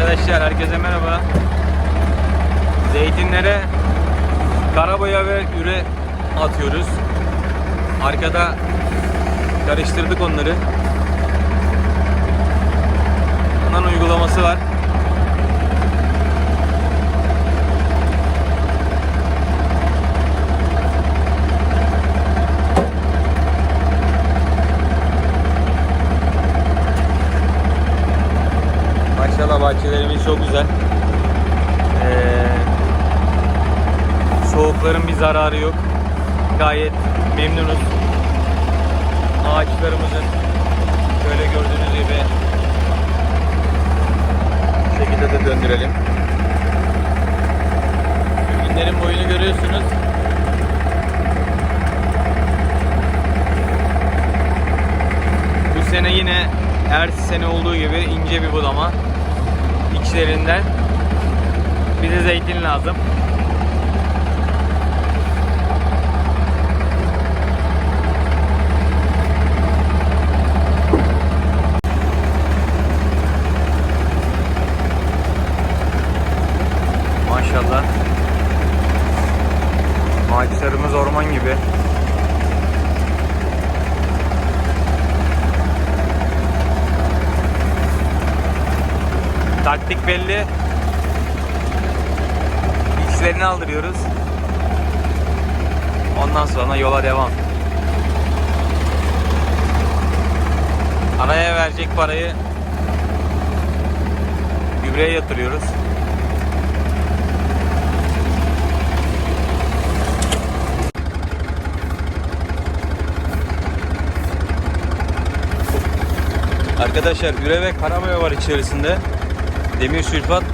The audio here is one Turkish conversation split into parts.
Arkadaşlar herkese merhaba. Zeytinlere karaboya ve üre atıyoruz. Arkada karıştırdık onları. Bundan uygulaması var. Maşallah bahçelerimiz çok güzel. Ee, soğukların bir zararı yok. Gayet memnunuz. Ağaçlarımızın şöyle gördüğünüz gibi bu şekilde de döndürelim. Günlerin boyunu görüyorsunuz. Bu sene yine her sene olduğu gibi ince bir budama içlerinden bize zeytin lazım. Maşallah. Ağaçlarımız orman gibi. Taktik belli. İçlerini aldırıyoruz. Ondan sonra yola devam. Araya verecek parayı gübreye yatırıyoruz. Arkadaşlar üre ve karamaya var içerisinde. Demir sülfat.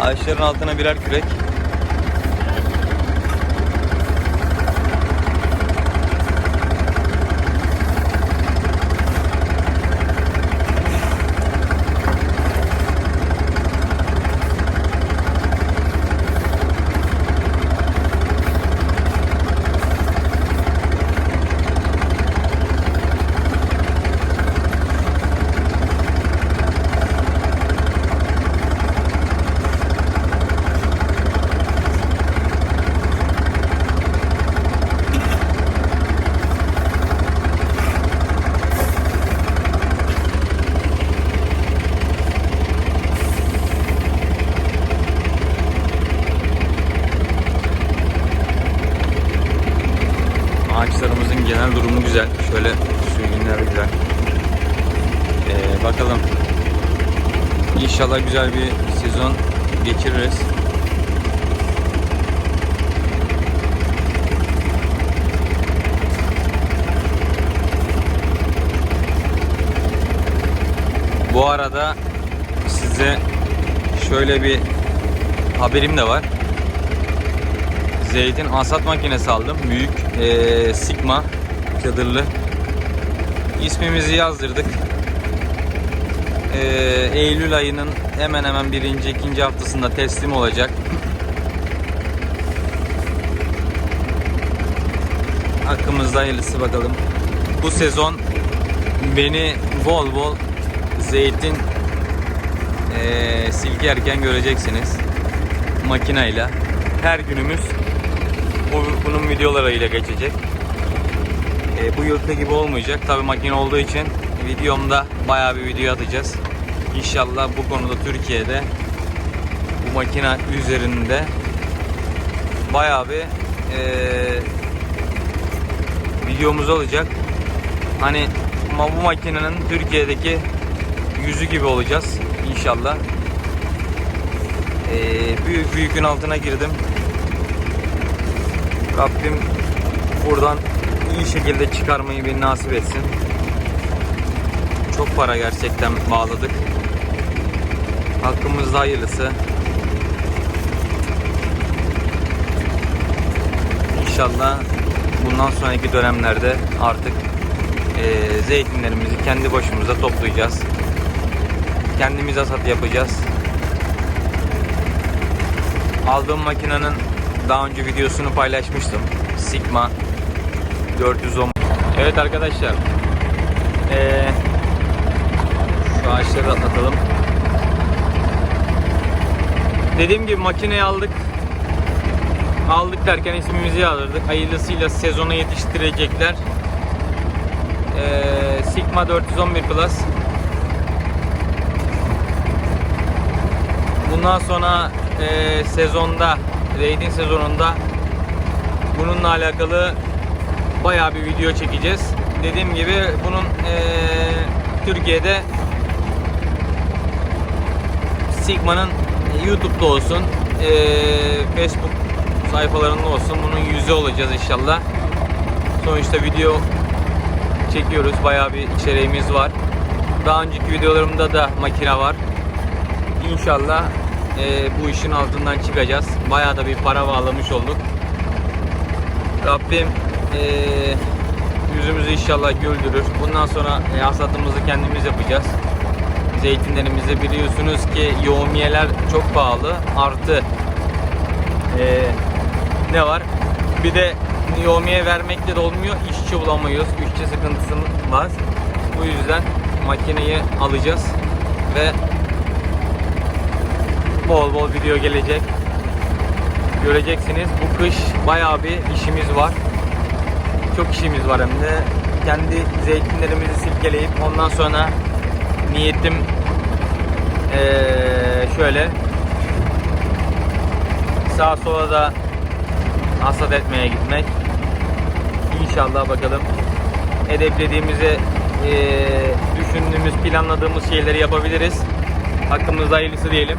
Ağaçların altına birer kürek. Genel durumu güzel. Şöyle sürgünler güzel. Ee, bakalım. İnşallah güzel bir sezon geçiririz. Bu arada size şöyle bir haberim de var. Zeytin asat makinesi aldım. Büyük eee, Sigma çadırlı. İsmimizi yazdırdık. Eee, Eylül ayının hemen hemen birinci, ikinci haftasında teslim olacak. Hakkımızda hayırlısı bakalım. Bu sezon beni bol bol zeytin eee silkerken göreceksiniz. Makinayla. Her günümüz bu, bunun videolarıyla geçecek. E, bu yılki gibi olmayacak. Tabi makine olduğu için videomda bayağı bir video atacağız. İnşallah bu konuda Türkiye'de bu makine üzerinde bayağı bir e, videomuz olacak. Hani bu makinenin Türkiye'deki yüzü gibi olacağız inşallah. E, büyük büyükün altına girdim. Rabbim buradan iyi şekilde çıkarmayı bir nasip etsin. Çok para gerçekten bağladık. Hakkımızda hayırlısı. İnşallah bundan sonraki dönemlerde artık eee, zeytinlerimizi kendi başımıza toplayacağız. Kendimiz hasat yapacağız. Aldığım makinenin daha önce videosunu paylaşmıştım. Sigma 410. Evet arkadaşlar. Ee, şu ağaçları atlatalım. Dediğim gibi makineyi aldık. Aldık derken ismimizi yazdırdık. Hayırlısıyla sezona yetiştirecekler. Ee, Sigma 411 Plus. Bundan sonra e, sezonda, raiding sezonunda bununla alakalı bayağı bir video çekeceğiz. Dediğim gibi bunun e, Türkiye'de Sigma'nın YouTube'da olsun, e, Facebook sayfalarında olsun. Bunun yüzü olacağız inşallah. Sonuçta video çekiyoruz. Bayağı bir içeriğimiz var. Daha önceki videolarımda da makine var. İnşallah e, bu işin altından çıkacağız. Bayağı da bir para bağlamış olduk. Rabbim e, yüzümüzü inşallah güldürür. Bundan sonra e, hasatımızı kendimiz yapacağız. Zeytinlerimizde biliyorsunuz ki yoğumiyeler çok pahalı. Artı e, ne var? Bir de yoğumiye vermekle de olmuyor. İşçi bulamıyoruz. İşçi sıkıntısı var. Bu yüzden makineyi alacağız ve bol bol video gelecek. Göreceksiniz bu kış bayağı bir işimiz var. Çok işimiz var hem de. Kendi zeytinlerimizi silkeleyip ondan sonra niyetim eee, şöyle sağa sola da hasat etmeye gitmek. İnşallah bakalım hedeflediğimizi eee, düşündüğümüz, planladığımız şeyleri yapabiliriz. Hakkımızda hayırlısı diyelim.